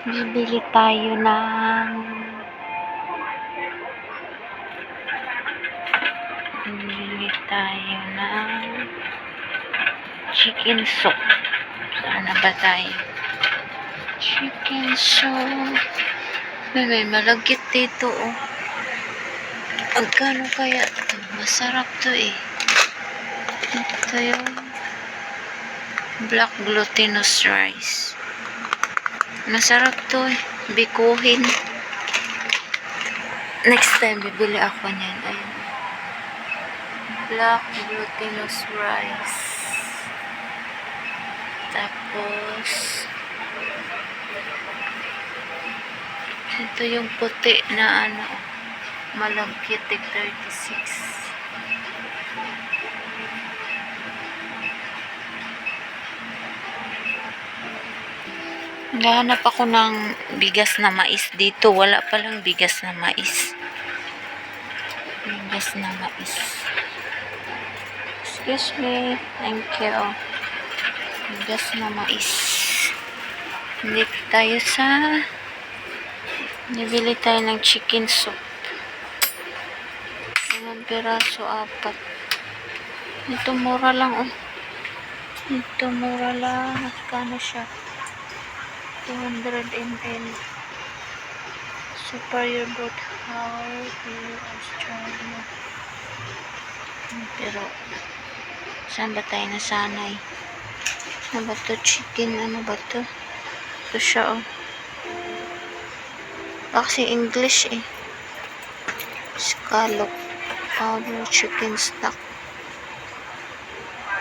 Bibili tayo ng Bibili tayo ng chicken soup. Saan na ba tayo? Chicken soup. May, may malagkit dito, oh. Magkano kaya to? Masarap to, eh. Ito yung black glutinous rice. Masarap to, eh. Bikuhin. Next time, bibili ako niyan. Ayun. Black glutinous rice. Tapos, ito yung puti na ano, malagkitik 36. Naghahanap ako ng bigas na mais dito. Wala palang bigas na mais. Bigas na mais. Excuse me. Thank you. Bigas na mais. Dito tayo sa... Nabili tayo ng chicken soup. Ilang piraso, apat. Ito mura lang, oh. Ito mura lang. Kano siya? 200 ml. Superior boat how here Australia. Pero, saan ba tayo nasanay? Ano ba to? Chicken, ano ba to? Ito siya, oh. Kasi English, eh. Scallop. Powder chicken stock.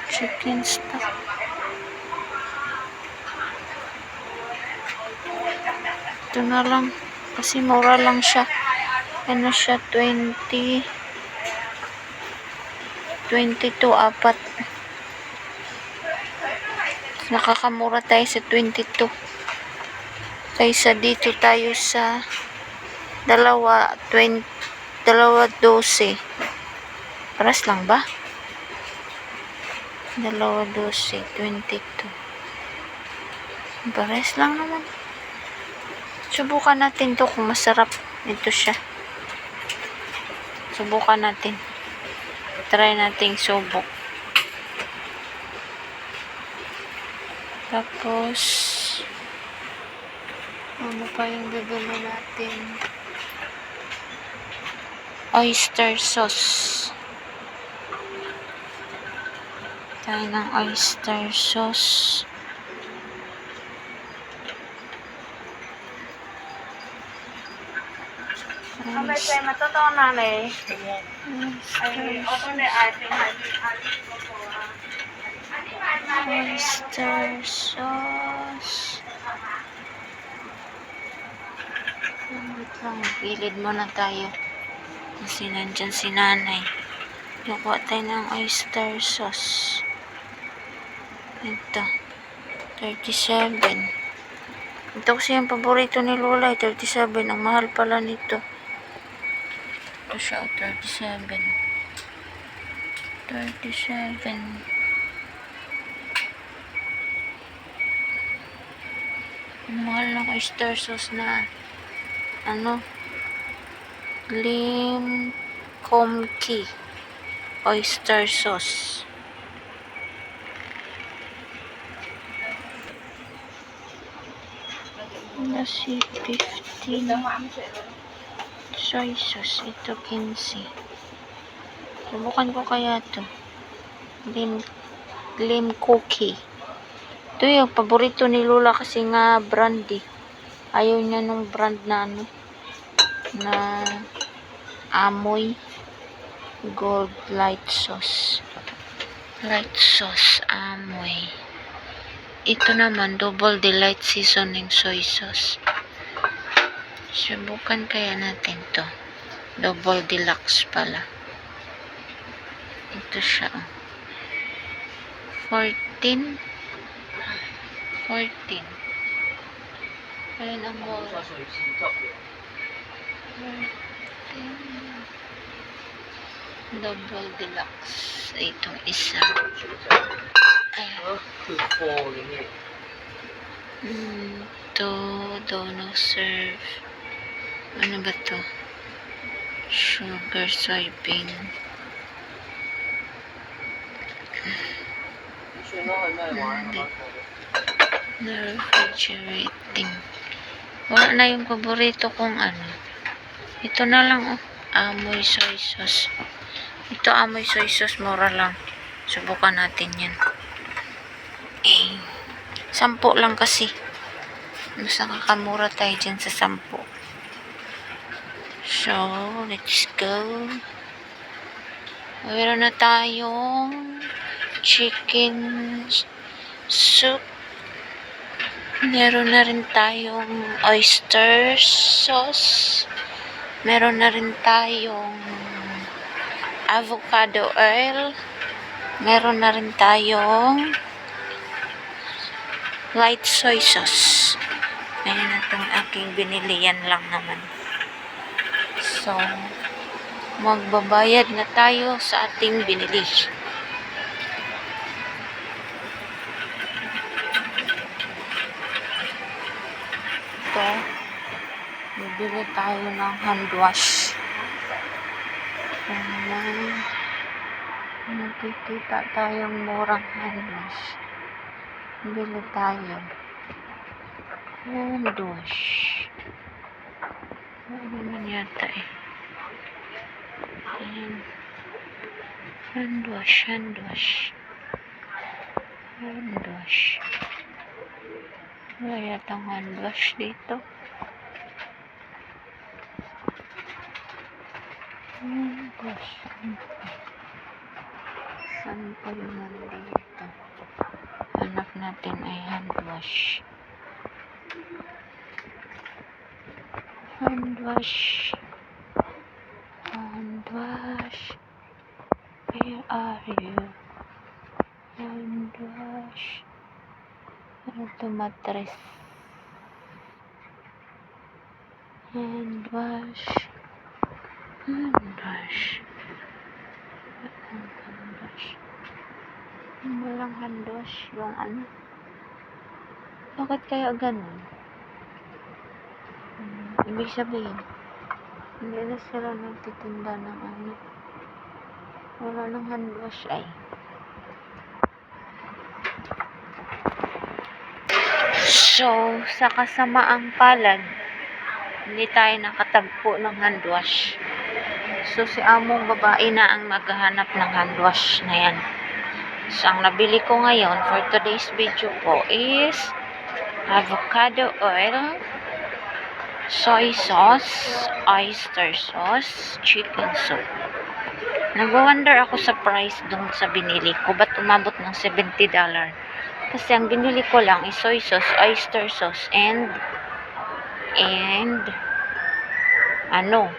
Chicken stock. Ito na lang. Kasi mura lang siya. Ano siya? 20 22 apat. Nakakamura tayo sa 22. Kaysa dito tayo sa dalawa 20 dalawa 12. Paras lang ba? Dalawa 12, 22. Pares lang naman. Subukan natin to kung masarap. Ito siya. Subukan natin. Try nating subok. Tapos, ano pa yung bibili natin? Oyster sauce. Tayo ng oyster sauce. Ang may say matotoo na ni. Ay, oto ni ate Oyster sauce. Wait lang, gilid muna tayo. Kasi nandyan si nanay. Nakuha tayo ng oyster sauce. Ito. 37. Ito kasi yung paborito ni Lola, eh, 37. Ang mahal pala nito. Ito siya, 37. 37. Ang mahal ng oyster sauce na ano lim komki oyster sauce nasi 15 soy sauce ito 15 subukan ko kaya to lim lim cookie ito yung paborito ni Lola kasi nga brandy. Ayaw niya nung brand na ano na amoy gold light sauce. Light sauce amoy. Ito naman double delight seasoning soy sauce. Subukan kaya natin to. Double deluxe pala. Ito siya. oh. 14 14. Ayun ang. 14. Double deluxe. Itong isa. Ayan. Mm, to, dono serve. Ano ba to? Sugar soybean. Hindi. Na refrigerating. Wala na yung paborito kong ano. Ito na lang oh. Amoy soy sauce. Ito amoy soy sauce. Mura lang. Subukan natin yan. Eh. Sampo lang kasi. Mas nakakamura tayo dyan sa sampo. So, let's go. Meron na tayong chicken soup. Meron na rin tayong oyster sauce. Meron na rin tayong avocado oil. Meron na rin tayong light soy sauce. Ayan na itong aking binili. Yan lang naman. So, magbabayad na tayo sa ating binili. Ito, bibili tayo ng hand wash. Ayan. Nakikita tayong murang hand wash. Bili tayo. Hand wash. Ano naman yata eh. Ayan. Hand wash, hand wash. Hand wash. Wala yatang hand wash dito. Hand wash. Saan pa yung nandito? Hanap natin ay hand wash. Hand wash. Hand wash. Where are you? Hand wash. Ano to? Hand wash. Hand wash. Hand wash. Walang hand wash. Yung ano? Bakit kaya ganun? Ibig sabihin, hindi na sila nagtitinda ng ano. Wala nang hand wash ay. So, sa kasamaang palad, hindi tayo nakatagpo ng hand wash. So, si among babae na ang maghahanap ng hand wash na yan. So, ang nabili ko ngayon for today's video po is avocado oil, soy sauce, oyster sauce, chicken soup. Nag-wonder ako sa price dun sa binili ko. Ba't umabot ng $70? Kasi ang binili ko lang is soy sauce, oyster sauce, and and ano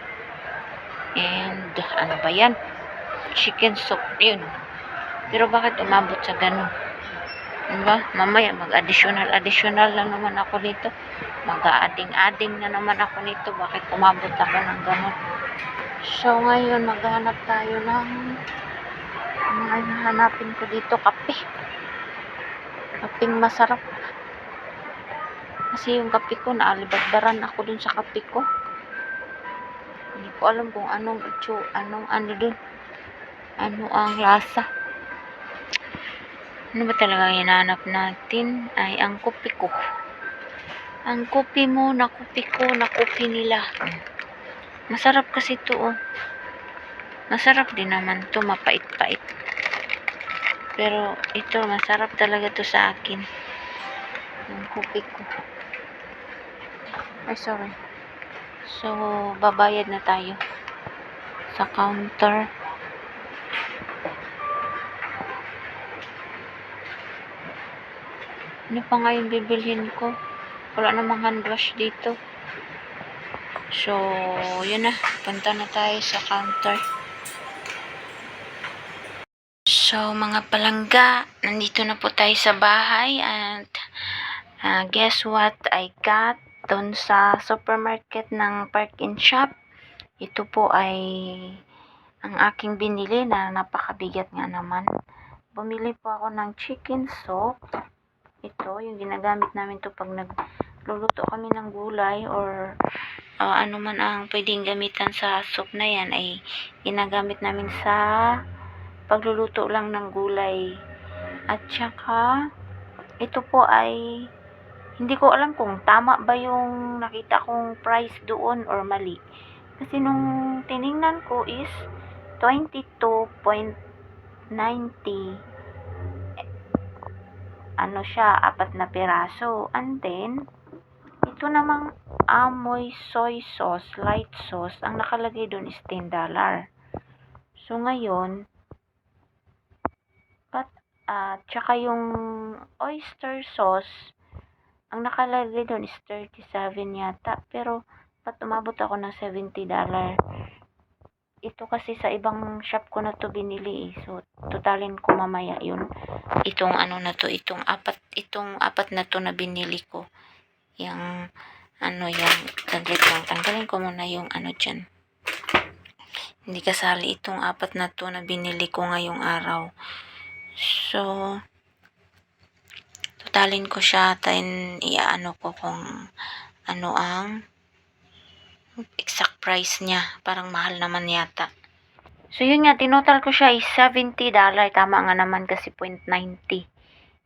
and ano ba yan? Chicken soup. Yun. Pero bakit umabot sa ganun? Diba? Mamaya mag-additional additional lang naman ako nito. Mag-adding-adding na naman ako nito. Bakit umabot ako ng ganun? So, ngayon, maghanap tayo ng mga hanapin ko dito, kape. Kapeng masarap. Kasi yung kape ko, naalibagdaran ako dun sa kape ko. Hindi ko alam kung anong itso, anong ano dun. Ano ang lasa. Ano ba talaga hinahanap natin? Ay, ang kopi ko. Ang kopi mo, na kopi ko, na kopi nila. Masarap kasi to oh. Masarap din naman to, mapait-pait. Pero ito, masarap talaga to sa akin. Yung kopi ko. Ay, sorry. So, babayad na tayo sa counter. Ano pa nga yung bibilhin ko? Wala namang hand wash dito. So, yun na. Punta na tayo sa counter. So, mga palangga, nandito na po tayo sa bahay and uh, guess what I got doon sa supermarket ng Park and Shop. Ito po ay ang aking binili na napakabigat nga naman. Bumili po ako ng chicken soup. Ito, yung ginagamit namin to pag nag luluto kami ng gulay or ah, ano man ang pwedeng gamitan sa soup na yan ay ginagamit namin sa pagluluto lang ng gulay. At saka, ito po ay hindi ko alam kung tama ba yung nakita kong price doon or mali. Kasi nung tiningnan ko is 22.90 ano siya, apat na piraso. And then, ito namang amoy soy sauce, light sauce, ang nakalagay doon is 10 dollar. So, ngayon, at, at tsaka yung oyster sauce, ang nakalagay doon is 37 yata. Pero, pat umabot ako ng 70 dollar. Ito kasi sa ibang shop ko na to binili eh. So, totalin ko mamaya yun. Itong ano na to, itong apat, itong apat na to na binili ko. Yung, ano yung, saglit lang, tanggalin ko muna yung ano dyan. Hindi kasali itong apat na to na binili ko ngayong araw. So, totalin ko siya, then iaano ko kung ano ang exact price niya. Parang mahal naman yata. So, yun nga, tinotal ko siya is 70 dollar. Tama nga naman kasi 0.90.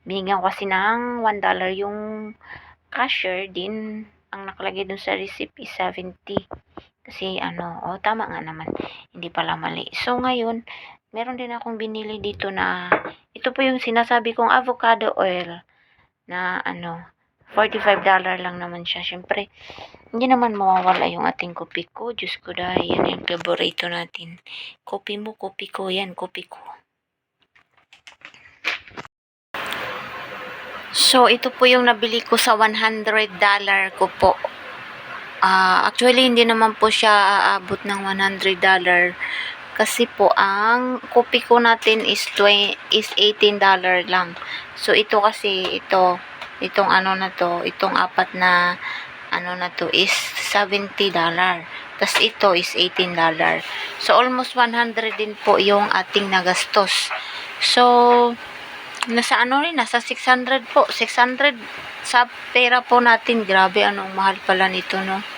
Binigyan ko kasi ng 1 dollar yung cashier din. Ang nakalagay dun sa receipt is 70. Kasi ano, oh, tama nga naman. Hindi pala mali. So, ngayon, meron din akong binili dito na, ito po yung sinasabi kong avocado oil na ano, 45 dollar lang naman siya. Siyempre, hindi naman mawawala yung ating kopi ko. Diyos ko dahil yan yung favorito natin. Kopi mo, kopi ko. Yan, kopi ko. So, ito po yung nabili ko sa 100 dollar ko po. Ah, actually, hindi naman po siya aabot ng 100 dollar. Kasi po, ang kopi ko natin is, 20, is 18 dollar lang. So, ito kasi, ito, itong ano na to, itong apat na ano na to is 70 dollar. Tapos ito is 18 dollar. So almost 100 din po yung ating nagastos. So nasa ano rin, nasa 600 po. 600 sa pera po natin. Grabe, anong mahal pala nito, no?